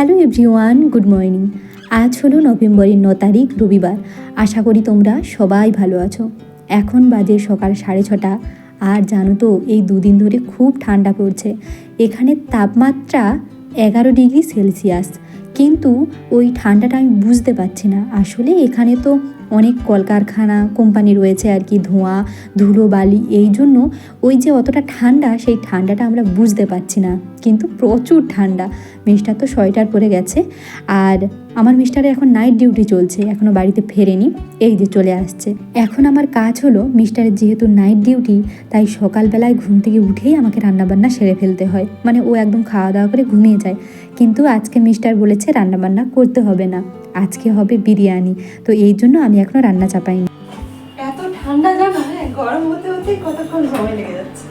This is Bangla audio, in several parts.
Hello everyone, good morning. আজ হলো নভেম্বরের ন তারিখ, রবিবার। আশা করি তোমরা সবাই ভালো আছো। এখন বাজে সকাল সাড়ে ছটা। আর জানো তো, এই দুদিন ধরে খুব ঠান্ডা পড়ছে। এখানে তাপমাত্রা এগারো ডিগ্রি সেলসিয়াস। কিন্তু ওই ঠান্ডাটা আমি বুঝতে পারছি না। আসলে এখানে তো অনেক কলকারখানা, কোম্পানি রয়েছে আর কি, ধোঁয়া, ধুলো, বালি, এই জন্য ওই যে অতটা ঠান্ডা, সেই ঠান্ডাটা আমরা বুঝতে পারছি না। কিন্তু প্রচুর ঠান্ডা। মিস্টার তো সোয়েটার পরে গেছে। আর আমার মিস্টারে এখন নাইট ডিউটি চলছে এখনও বাড়িতে ফেরেনি, এই যে চলে আসছে। এখন আমার কাজ হলো মিস্টারের যেহেতু নাইট ডিউটি তাই সকালবেলায় ঘুম থেকে উঠেই আমাকে রান্নাবান্না সেরে ফেলতে হয়। মানে ও একদম খাওয়া দাওয়া করে ঘুমিয়ে যায়। কিন্তু আজকে মিস্টার বলেছে রান্নাবান্না করতে হবে না। আজকে হবে বিরিয়ানি। তো এই জন্য আমি এখনও রান্না চাপাইনি। এত ঠান্ডা জানো হ্যাঁ গরম হতে হতে কতক্ষণ সময় লেগে যাচ্ছে?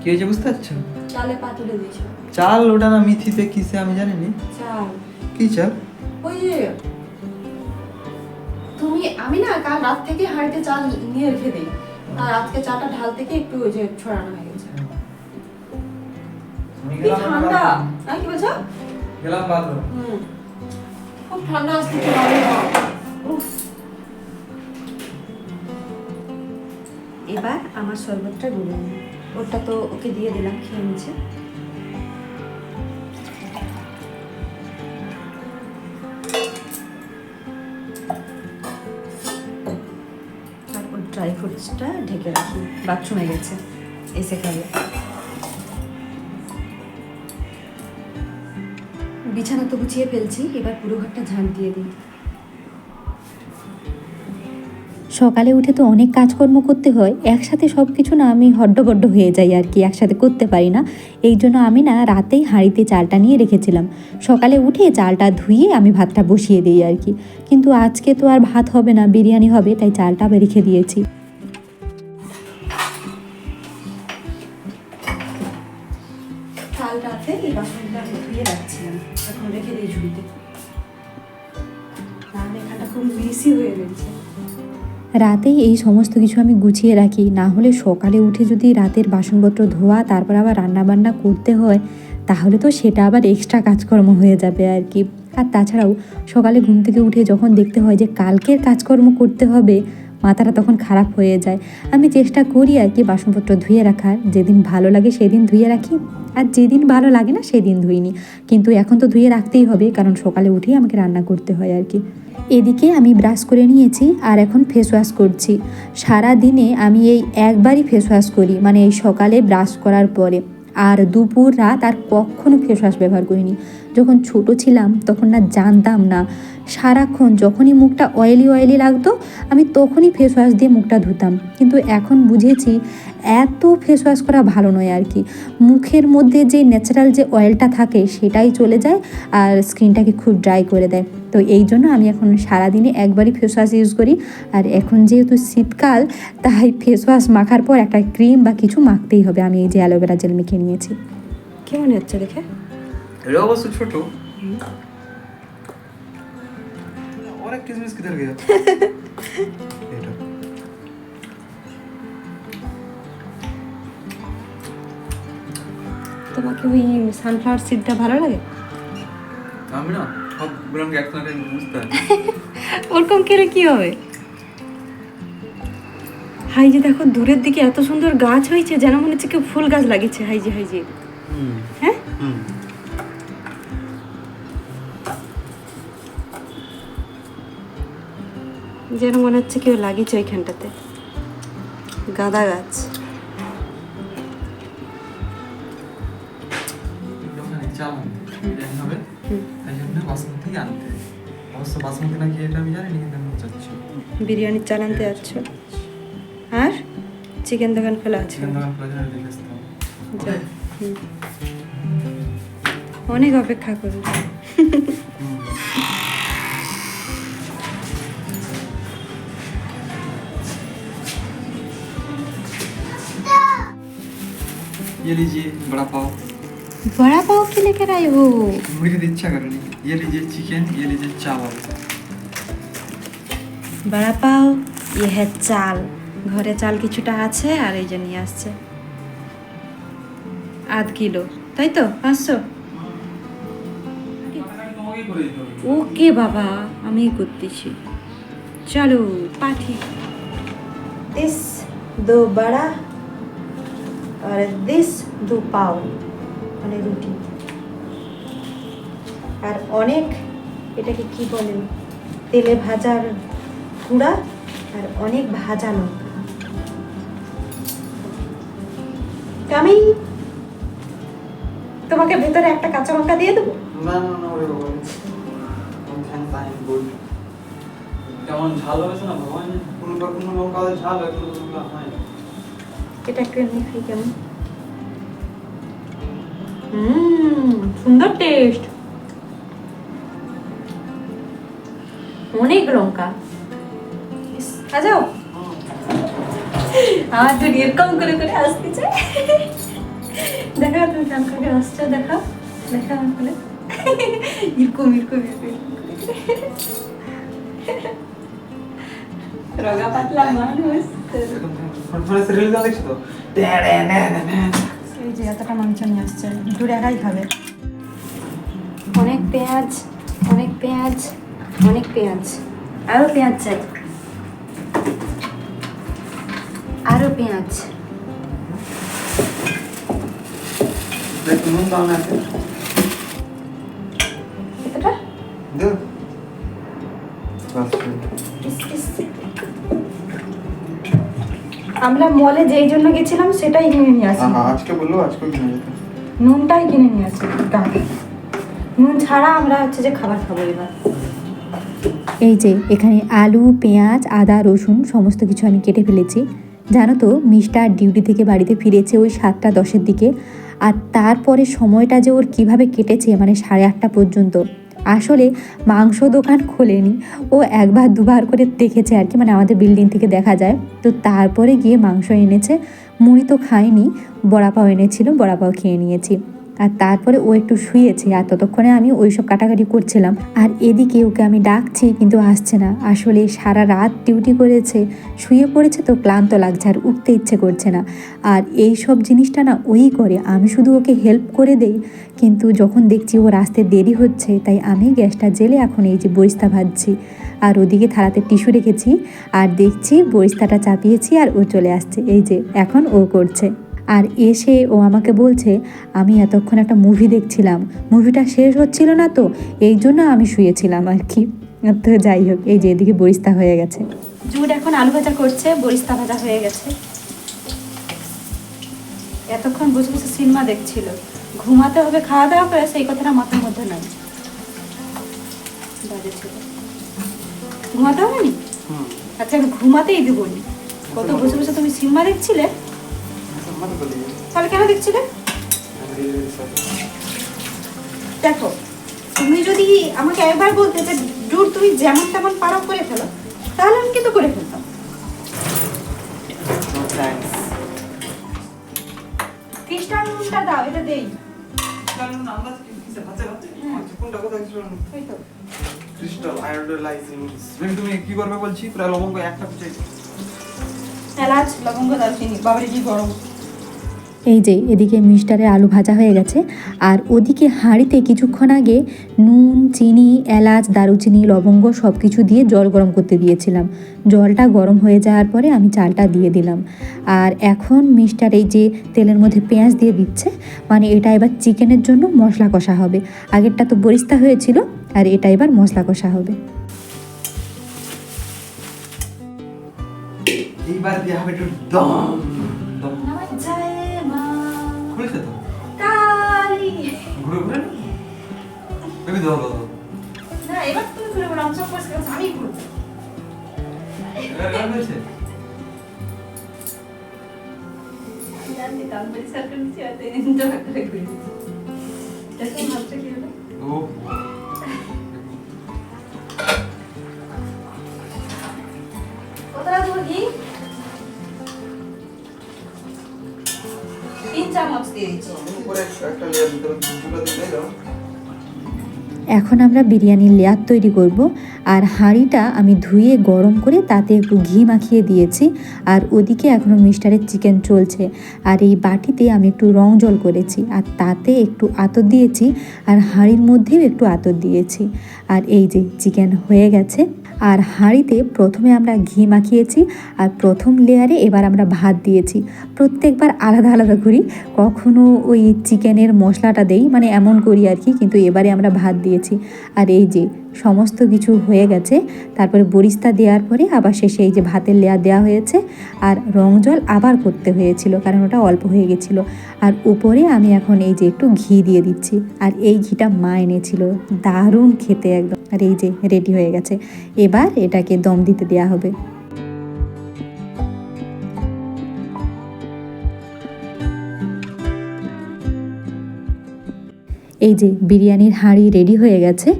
কি হয়েছে বুঝতে পারছ? চালে দিয়েছ। চাল ওটা না মিথিতে কিসে আমি জানি নি চাল। কি চাল? ওই যে তুমি আমি না কাল রাত থেকে হাঁড়িতে চাল নিয়ে রেখে দিই। আর আজকে চাটা ঢাল থেকে একটু ওই যে ছড়ানো হয়ে গেছে। কি ঠান্ডা? হ্যাঁ কি বলছো? গেলাম বাথরুম। হুম। খুব ঠান্ডা আসছে বাবা এবার আমার শরবতটা গুলে নিই। ওটা তো ওকে দিয়ে দিলাম, খেয়ে নিচ্ছে। তারপর ড্রাই ফ্রুটসটা ঢেকে রাখি বাথরুমে গেছে, এসে খাবে। বিছানা তো গুছিয়ে ফেলছি, এবার পুরো ঘরটা ঝাঁট দিয়ে দিই। সকালে উঠে তো অনেক কাজকর্ম করতে হয়, একসাথে সব কিছু না আমি হড্ডবড্ড হয়ে যাই আর কি, একসাথে করতে পারি না। এই জন্য আমি না রাতেই হাঁড়িতে চালটা নিয়ে রেখেছিলাম। সকালে উঠে চালটা ধুয়ে আমি ভাতটা বসিয়ে দিই আর কি। কিন্তু আজকে তো আর ভাত হবে না, বিরিয়ানি হবে, তাই চালটা রেখে দিয়েছি। রাখছিলাম। এখন রেখে দিই ঝুড়িতে। তাহলে এখানটা খুব মেসি হয়ে গেছে। রাতেই এই সমস্ত কিছু আমি গুছিয়ে রাখি। না হলে সকালে উঠে যদি রাতের বাসনপত্র ধোয়া, তারপর আবার রান্নাবান্না করতে হয়, তাহলে তো সেটা আবার এক্সট্রা কাজকর্ম হয়ে যাবে আর কি। আর তাছাড়াও সকালে ঘুম থেকে উঠে যখন দেখতে হয় যে কালকের কাজকর্ম করতে হবে মাথাটা তখন খারাপ হয়ে যায়। আমি চেষ্টা করি আর কি বাসনপত্র ধুয়ে রাখার। যেদিন ভালো লাগে সেদিন ধুয়ে রাখি। আর যেদিন ভালো লাগে না সেদিন ধুইনি। কিন্তু এখন তো ধুয়ে রাখতেই হবে, কারণ সকালে উঠেই আমাকে রান্না করতে হয় আর কি। এদিকে আমি ব্রাশ করে নিয়েছি আর এখন ফেস ওয়াশ করছি। সারা দিনে আমি এই একবারই ফেস ওয়াশ করি মানে এই সকালে ব্রাশ করার পরে। আর দুপুর রাত আর কখনো ফেস ওয়াশ ব্যবহার করিনি। যখন ছোট ছিলাম তখন না জানতাম না। সারাক্ষণ যখনই মুখটা অয়েলি অয়েলি লাগতো, আমি তখনই ফেস ওয়াশ দিয়ে মুখটা ধুতাম। কিন্তু এখন বুঝেছি এত ফেস ওয়াশ করা ভালো নয় আর কি। মুখের মধ্যে যে ন্যাচারাল যে অয়েলটা থাকে সেটাই চলে যায় আর স্কিনটাকে খুব ড্রাই করে দেয়। তো এই জন্য আমি এখন সারাদিনে একবারই ফেস ওয়াশ ইউজ করি। আর এখন যেহেতু শীতকাল, তাই ফেস ওয়াশ মাখার পর একটা ক্রিম বা কিছু মাখতেই হবে। আমি এই যে অ্যালোভেরা জেল মেখে নিয়েছি। কেমন হচ্ছে দেখে? এটা অবশ্য ছোট। অনেক কিসমিস কিধার গেছে এটা। তোমাকে ওই সানফ্লাওয়ার সিডটা ভালো লাগে? আমি না সব ব্রান্ড একসাথে বুঝতে পারি ওরকম কেলে কি হবে? হাই যে দেখো দূরের দিকে এত সুন্দর গাছ হয়েছে যেন মনে হচ্ছে কেউ ফুল গাছ লাগিয়েছে। হাই যে হাই যে। হুম। হ্যাঁ? যেন মনে হচ্ছে কেউ লাগিয়েছে ওইখানটাতে। গাঁদা গাছ। বিরিয়ানির চাল আনতে যাচ্ছ? আর? চিকেন দোকান খোলা আছে। অনেক অপেক্ষা করবে ये लीजिए बड़ा पाव बड़ा पाव क्यों लेकर आए हो मुझे तो इच्छा कर रही ये लीजिए चिकन ये लीजिए चावल বড়া পাও ইহে চাল ঘরে চাল কিছুটা আছে আর এই যে নিয়ে আসছে আধ কিলো তাই তো পাঁচশো তোমাকেই করে দিতে হবে ওকে বাবা আমি করতেছি চলো পাঠি দিস দো বড়া আর দিস দু পাও মানে রুটি। আর অনেক এটাকে কি বলে? তেলে ভাজার গুঁড়া আর অনেক ভাজা লঙ্কা। কামিং তোমাকে ভেতরে একটা কাঁচা লঙ্কা দিয়ে দেবো? না না না কেমন ঝাল হয়েছে না ভগবান? কোনো কোনো লঙ্কা ঝাল হয় কোনো লঙ্কা হয় না। সুন্দর টেস্ট অনেক লঙ্কা। ইস, আ যাও আমার তো এরকম করে করে আসতে চাই দেখা তুমি কেমন করে আসছো দেখা। দেখা আমার করে এরকম এরকম রগা পাতলা মানুষ। এই যে এতটা মাংস নিয়ে আসছে দুটো একাই খাবে। অনেক পেঁয়াজ অনেক পেঁয়াজ অনেক পেঁয়াজ আরও পেঁয়াজ চাই। আরও পেঁয়াজ। এতটা। আমরা মলে যেই জন্য গেছিলাম সেটাই কিনে নিয়ে আসি। হ্যাঁ আজকে বলল আজকে কিনে যেতে নুনটাই কিনে নিয়ে আসি গায়ে নুন ছাড়া আমরা হচ্ছে যে খাবার খাব এবার। এই যে এখানে আলু পেঁয়াজ আদা রসুন সমস্ত কিছু আমি কেটে ফেলেছি। জানো তো মিস্টার ডিউটি থেকে বাড়িতে ফিরেছে ওই সাতটা দশের দিকে। আর তারপরে সময়টা যে ওর কীভাবে কেটেছে মানে সাড়ে আটটা পর্যন্ত। আসলে মাংস দোকান খোলেনি। ও একবার দুবার করে দেখেছে আর কি মানে আমাদের বিল্ডিং থেকে দেখা যায়। তো তারপরে গিয়ে মাংস এনেছে। মুড়ি তো খায়নি বড়া পাও এনেছিল বড়া পাও খেয়ে নিয়েছি। আর তারপরে ও একটু শুয়েছে আর ততক্ষণে আমি ওই সব কাটাকাটি করছিলাম। আর এদিকে ওকে আমি ডাকছি কিন্তু আসছে না। আসলে সারা রাত ডিউটি করেছে, শুয়ে পড়েছে তো ক্লান্ত লাগছে আর উঠতে ইচ্ছে করছে না। আর এই সব জিনিসটা না ওই করে, আমি শুধু ওকে হেল্প করে দেই। কিন্তু যখন দেখছি ওর আসতে দেরি হচ্ছে, তাই আমি গ্যাসটা জেলে এখন এই যে বরিস্তা ভাজছি। আর ওদিকে থালাতে টিস্যু রেখেছি আর দেখছি বরিস্তাটা চাপিয়েছি আর ও চলে আসছে। এই যে, এখন ও করছে। আর এসে ও আমাকে বলছে আমি এতক্ষণ একটা মুভি দেখছিলাম। মুভিটা শেষ হচ্ছিল না তো এই জন্য আমি শুয়েছিলাম আর কি। তো যাই হোক এই যে এদিকে বরিস্তা হয়ে গেছে। জুড এখন আলু ভাজা করছে বরিস্তা ভাজা হয়ে গেছে। এতক্ষণ বসে বসে সিনেমা দেখছিল। ঘুমাতে হবে খাওয়া দাওয়া করে সেই কথাটা মাথার মধ্যে নাই। ঘুমাতে হবে নি আচ্ছা আমি ঘুমাতেই দেবো নি। কত বসে বসে তুমি সিনেমা দেখছিলে তাহলে কেন দেখছিলে? দেখো তুমি যদি আমাকে একবার বলতে যে দূর তুমি যেমন তেমন পারো করে ফেলো তাহলে আমি কিন্তু করে ফেলতাম। খ্রিস্টান নুনটা দাও এটা দেই। ক্রিস্টাল আয়োডাইজিং তুমি কি করবে বলছি? প্রায় লবঙ্গ একটা কুচাই এলাচ লবঙ্গ দারচিনি বাবারে কি গরম। এই যে, এদিকে মিস্টারের আলু ভাজা হয়ে গেছে। আর ওদিকে হাঁড়িতে কিছুক্ষণ আগে নুন, চিনি, এলাচ, দারুচিনি, লবঙ্গ সব কিছু দিয়ে জল গরম করতে দিয়েছিলাম। জলটা গরম হয়ে যাওয়ার পরে আমি চালটা দিয়ে দিলাম। আর এখন মিস্টার এই যে তেলের মধ্যে পেঁয়াজ দিয়ে দিচ্ছে মানে এটা এবার চিকেনের জন্য মশলা কষা হবে। আগেরটা তো বরিস্তা হয়েছিল, আর এটা এবার মশলা কষা হবে। এইবার দিয়ে হবে একটু দম। বেবি দাও দাও দাও। না এবার তুমি ঘুরে বলো আমি সব পরিষ্কার করছি, আমি ঘুরবো কতটা দেবো ঘি তিন চামচ দিয়ে দিচ্ছি উপরে একটা লেয়ার দিতে দুটো দাও এখন আমরা বিরিয়ানির লেয়ার তৈরি করব, আর হাঁড়িটা আমি ধুয়ে গরম করে তাতে একটু ঘি মাখিয়ে দিয়েছি, আর ওদিকে এখনও মিস্টারের চিকেন চলছে, আর এই বাটিতে আমি একটু রং জল করেছি, আর তাতে একটু আতর দিয়েছি, আর হাঁড়ির মধ্যেও একটু আতর দিয়েছি, আর এই যে চিকেন হয়ে গেছে আর হাঁড়িতে প্রথমে আমরা ঘি মাখিয়েছি আর প্রথম লেয়ারে এবার আমরা ভাত দিয়েছি। প্রত্যেকবার আলাদা আলাদা করি। কখনো ওই চিকেনের মশলাটা দেই মানে এমন করি আর কি, কিন্তু এবারে আমরা ভাত দিয়েছি। আর এই যে সমস্ত কিছু হয়ে গেছে। তারপরে বরিস্তা দেওয়ার পরে আবার শেষে এই যে ভাতের লেয়ার দেওয়া হয়েছে আর রং জল আবার করতে হয়েছিল কারণ ওটা অল্প হয়ে গেছিল। আর উপরে আমি এখন এই যে একটু ঘি দিয়ে দিচ্ছি আর এই ঘিটা মা এনেছিল। দারুণ খেতে একদম। আর এই যে রেডি হয়ে গেছে। এবার এটাকে দম দিতে দেওয়া হবে। এই যে বিরিয়ানির হাঁড়ি রেডি হয়ে গেছে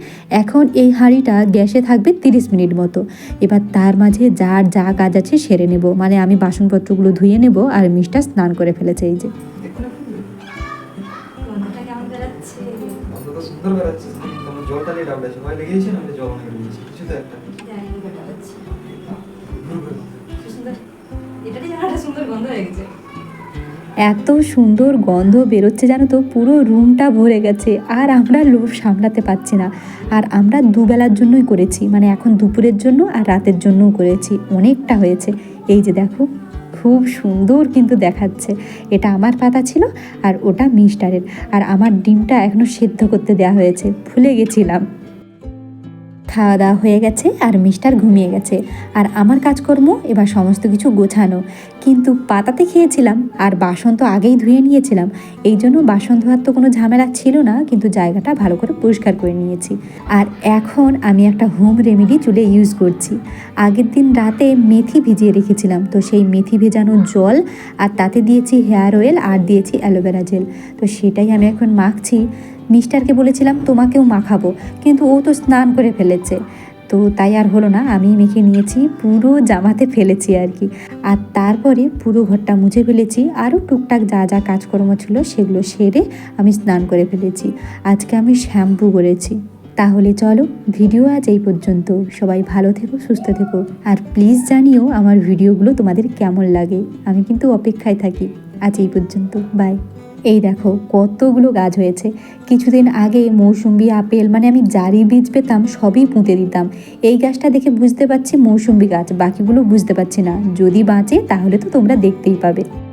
এখন এই হাঁড়িটা গ্যাসে থাকবে তিরিশ মিনিট মতো। এবার তার মাঝে যার যা কাজ আছে সেরে নেব। মানে আমি বাসনপত্রগুলো ধুয়ে নেব আর মিষ্টা স্নান করে ফেলেছে এই যে। সুন্দর গন্ধ হয়ে গেছে। এত সুন্দর গন্ধ বেরোচ্ছে জানো তো, পুরো রুমটা ভরে গেছে। আর আমরা লোভ সামলাতে পারছি না। আর আমরা দুবেলার জন্যই করেছি মানে এখন দুপুরের জন্য আর রাতের জন্যও করেছি। অনেকটা হয়েছে। এই যে দেখো, খুব সুন্দর কিন্তু দেখাচ্ছে। এটা আমার পাতা ছিল আর ওটা মিস্টারের আর আমার ডিমটা এখনও সেদ্ধ করতে দেওয়া হয়েছে। ভুলে গেছিলাম। খাওয়া দাওয়া হয়ে গেছে আর মিস্টার ঘুমিয়ে গেছে। আর আমার কাজকর্ম, এবার সমস্ত কিছু গোছানো। কিন্তু পাতাতে খেয়েছিলাম আর বাসন তো আগেই ধুয়ে নিয়েছিলাম। এই জন্য বাসন ধোয়ার তো কোনো ঝামেলা ছিল না, কিন্তু জায়গাটা ভালো করে পরিষ্কার করে নিয়েছি। আর এখন আমি একটা হোম রেমেডি চুলে ইউজ করছি। আগের দিন রাতে মেথি ভিজিয়ে রেখেছিলাম। তো সেই মেথি ভেজানো জল আর তাতে দিয়েছি হেয়ার অয়েল আর দিয়েছি অ্যালোভেরা জেল। তো সেটাই আমি এখন মাখছি। মিস্টারকে বলেছিলাম, তোমাকেও মাখাবো। কিন্তু ও তো স্নান করে ফেলেছে। তো তাই আর হলো না, আমি মেখে নিয়েছি, পুরো জামাতে ফেলেছি আর কি। আর তারপরে পুরো ঘরটা মুছে ফেলেছি, আরও টুকটাক যা যা কাজকর্ম ছিল সেগুলো সেরে আমি স্নান করে ফেলেছি। আজকে আমি শ্যাম্পু করেছি। তাহলে চলো, ভিডিও আজ এই পর্যন্ত। সবাই ভালো থেকো, সুস্থ থেকো। আর প্লিজ জানিও আমার ভিডিওগুলো তোমাদের কেমন লাগে। আমি কিন্তু অপেক্ষায় থাকি। আজ এই পর্যন্ত, বাই। এই দেখো, কতগুলো গাছ হয়েছে। কিছুদিন আগে মৌসুম্বি আপেল মানে আমি জারি বীজ পেতাম, সবই পুঁতে দিতাম। এই গাছটা দেখে বুঝতে পারছি মৌসুম্বি গাছ, বাকিগুলো বুঝতে পারছি না। যদি বাঁচে, তাহলে তো তোমরা দেখতেই পাবে।